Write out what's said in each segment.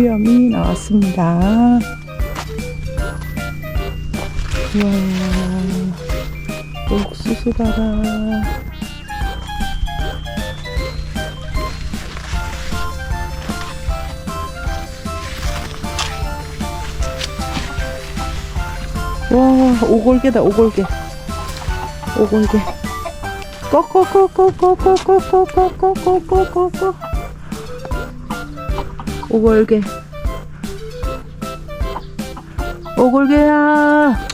수염이 나왔습니다. 우와, 옥수수 봐라. 와, 오골개다, 오골개. 오골개. 꺼꺼꺼꺼꺼꺼꺼꺼꺼꺼꺼꺼. 오골개. 오골개야.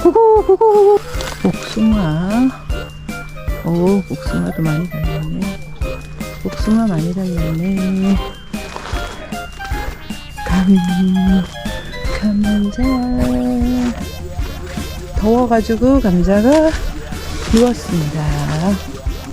구구, 구구. 복숭아. 오, 복숭아도 많이 달렸네. 복숭아 많이 달렸네. 감, 감자. 더워가지고 감자가 비웠습니다.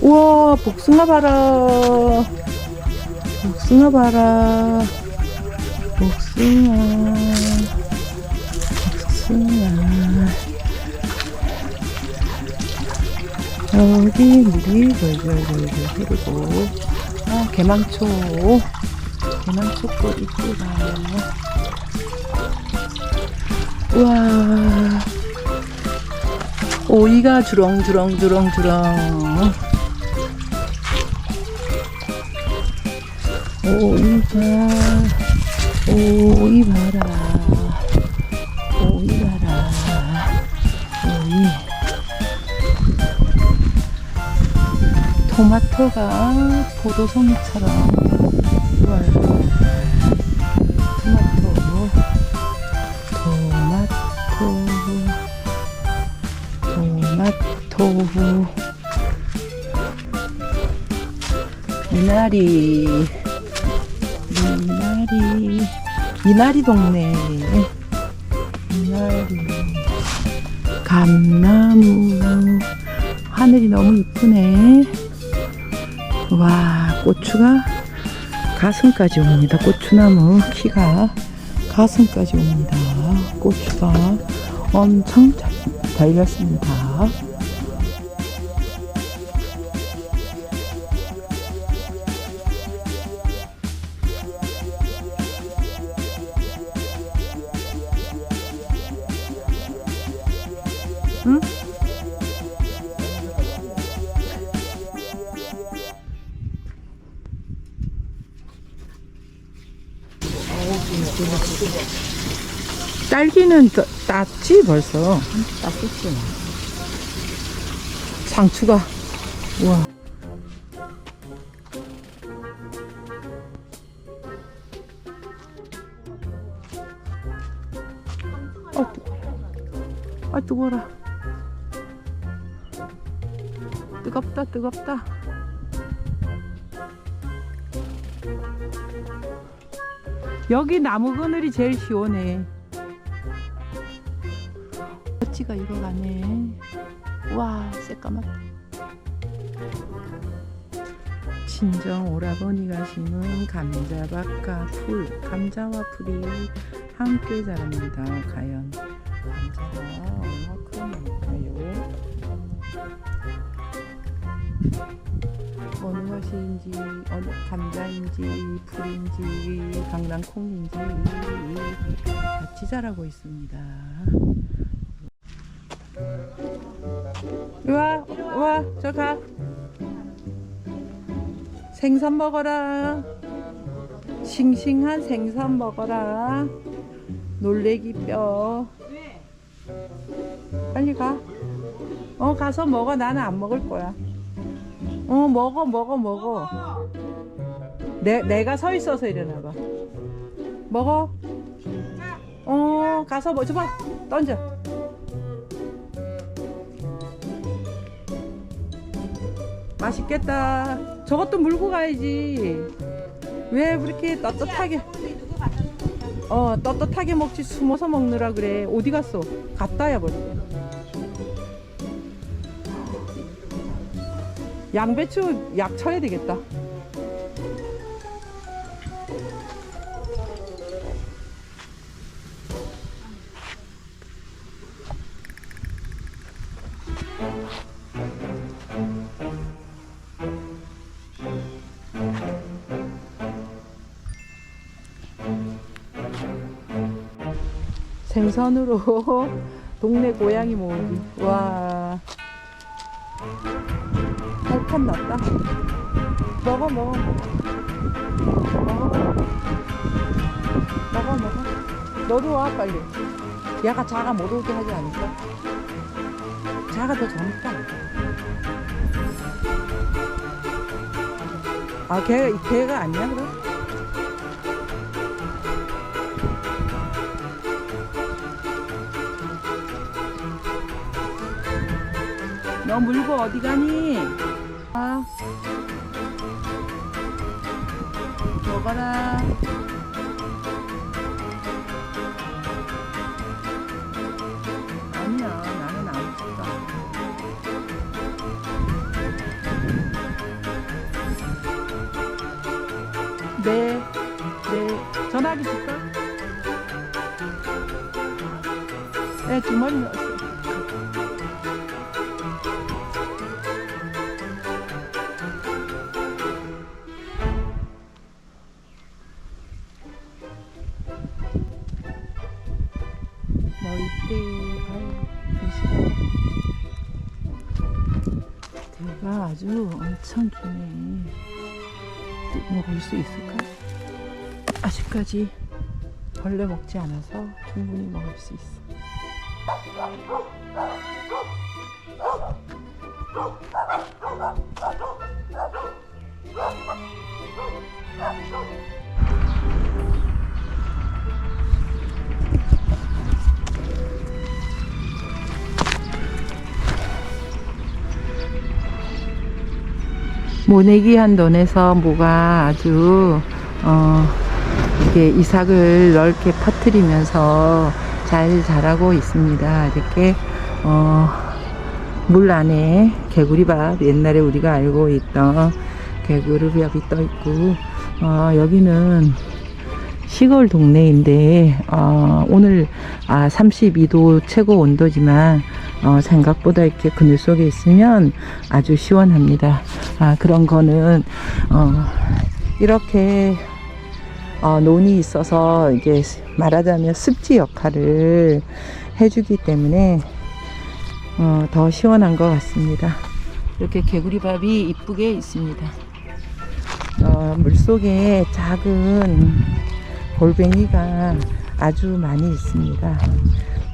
우와, 복숭아 봐라. 복숭아 봐라. 복숭아. 복숭아. 여기 물이 절절절절 흐르고, 아, 개망초. 개망초꽃 이쁘다. 우와. 오이가 주렁주렁주렁주렁. 오이가, 오이 봐라. 오이. 토마토가 포도송이처럼. 토마토. 토마토. 토마토. 미나리. 미나리. 미나리 동네. 미나리. 감나무. 하늘이 너무 이쁘네. 와, 고추가 가슴까지 옵니다. 고추나무 키가 가슴까지 옵니다. 고추가 엄청 잘 달렸습니다. 딸기는 따, 땄지 벌써. 땄었지. 상추가 우와. 아 뜨거워 아 뜨거워라. 뜨겁다 뜨겁다 여기 나무 그늘이 제일 시원해. 어찌가 익어가네. 와 새까맣다. 친정 오라버니가 심은 감자밭과 풀 감자와 풀이 함께 자랍니다. 과연 어느 것인지 어느 감자인지 풀인지 강낭콩인지 같이 자라고 있습니다. 와, 와, 저 가. 생선 먹어라. 싱싱한 생선 먹어라. 놀래기 뼈. 빨리 가. 어, 가서 먹어. 나는 안 먹을 거야. 어, 먹어, 먹어, 먹어. 내, 내가 서 있어서 이러나 봐. 먹어. 어, 가서 뭐, 줘봐. 던져. 맛있겠다. 저것도 물고 가야지. 왜 그렇게 떳떳하게. 어, 떳떳하게 먹지 숨어서 먹느라 그래. 어디 갔어? 갔다야 벌써. 양배추 약 쳐야 되겠다. 생선으로 동네 고양이 모으기. 와. 발판 났다. 먹어, 먹어, 먹어. 먹어. 먹어. 너도 와, 빨리. 얘가 자가 못 오게 하지 않을까? 자가 더 젊다. 아, 걔, 걔가 아니야, 그럼? 너 물고 어디 가니? 아. 먹어라. 아니야, 나는 안 먹다. 네, 네. 전화기 줄까? 네, 주머니 아주 엄청 기네. 먹을 수 있을까? 아직까지 벌레 먹지 않아서 충분히 먹을 수 있어. 모내기 한 논에서 뭐가 아주 어 이게 이삭을 넓게 퍼뜨리면서 잘 자라고 있습니다. 이렇게 어 물 안에 개구리밥 옛날에 우리가 알고 있던 개구리밥이 떠 있고 어 여기는 시골 동네인데 어, 오늘 아 32도 최고 온도지만 어, 생각보다 이렇게 그늘 속에 있으면 아주 시원합니다. 아 그런 거는 어, 이렇게 어, 논이 있어서 이게 말하자면 습지 역할을 해주기 때문에 어, 더 시원한 것 같습니다. 이렇게 개구리밥이 이쁘게 있습니다. 어, 물속에 작은 골뱅이가 아주 많이 있습니다.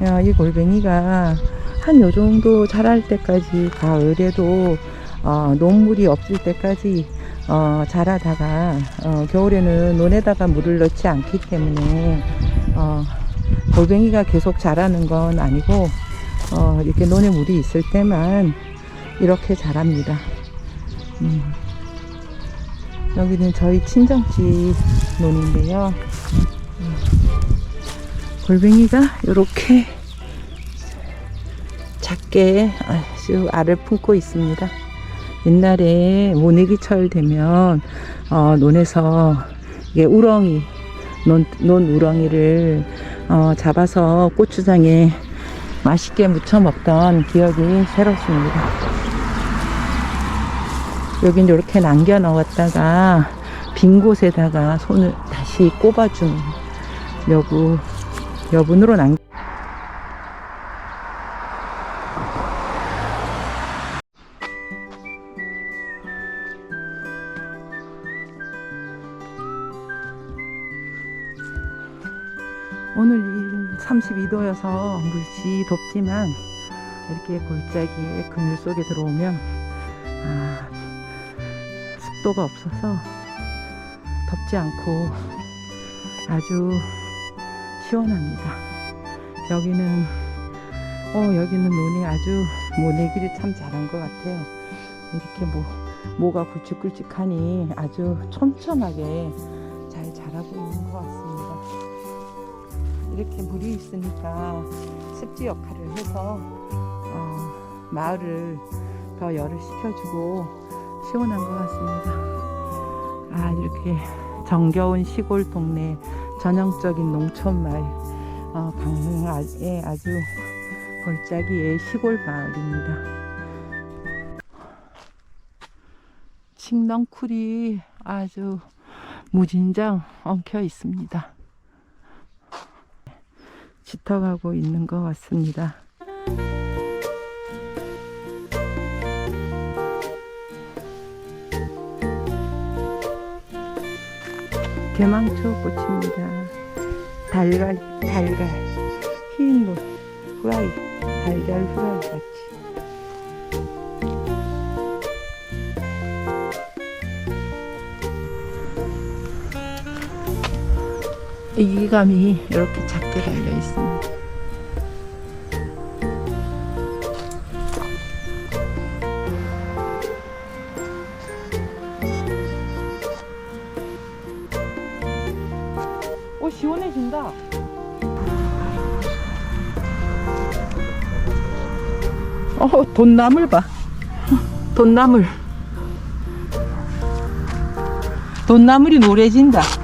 어, 이 골뱅이가 한 요 정도 자랄 때까지 가을에도 어, 논물이 없을 때까지 어, 자라다가 어, 겨울에는 논에다가 물을 넣지 않기 때문에 어, 골뱅이가 계속 자라는 건 아니고 어, 이렇게 논에 물이 있을 때만 이렇게 자랍니다. 음. 여기는 저희 친정집 논인데요. 음. 골뱅이가 이렇게 작게 아주 알을 품고 있습니다. 옛날에 모내기철 되면 어, 논에서 이게 우렁이 논, 논 우렁이를 어, 잡아서 고추장에 맛있게 무쳐 먹던 기억이 새롭습니다. 여긴 이렇게 남겨 넣었다가 빈 곳에다가 손을 다시 꼽아주는 여부 여분으로 남. 오늘 32도여서 물씨 덥지만 이렇게 골짜기에 그늘 속에 들어오면 아, 습도가 없어서 덥지 않고 아주 시원합니다. 여기는 어 여기는 논이 아주 모내기를 참 잘한 것 같아요. 이렇게 뭐 모가 굵직굵직하니 아주 촘촘하게 잘 자라고 있는 것 같습니다. 이렇게 물이 있으니까 습지 역할을 해서 어, 마을을 더 열을 식혀주고 시원한 것 같습니다. 아 이렇게 정겨운 시골 동네 전형적인 농촌 마을 어, 강릉의 아주 골짜기의 시골 마을입니다. 칡넝쿨이 아주 무진장 엉켜 있습니다. 짙어가고 있는 것 같습니다. 대망초 꽃입니다. 달걀, 달걀, 흰 노, 후라이, 달걀 후라이 같 이. 이기감이 이렇게 작게 달려 있습니다. 오 시원해진다. 어 돈나물 봐. 돈나물. 돈나물이 노래진다.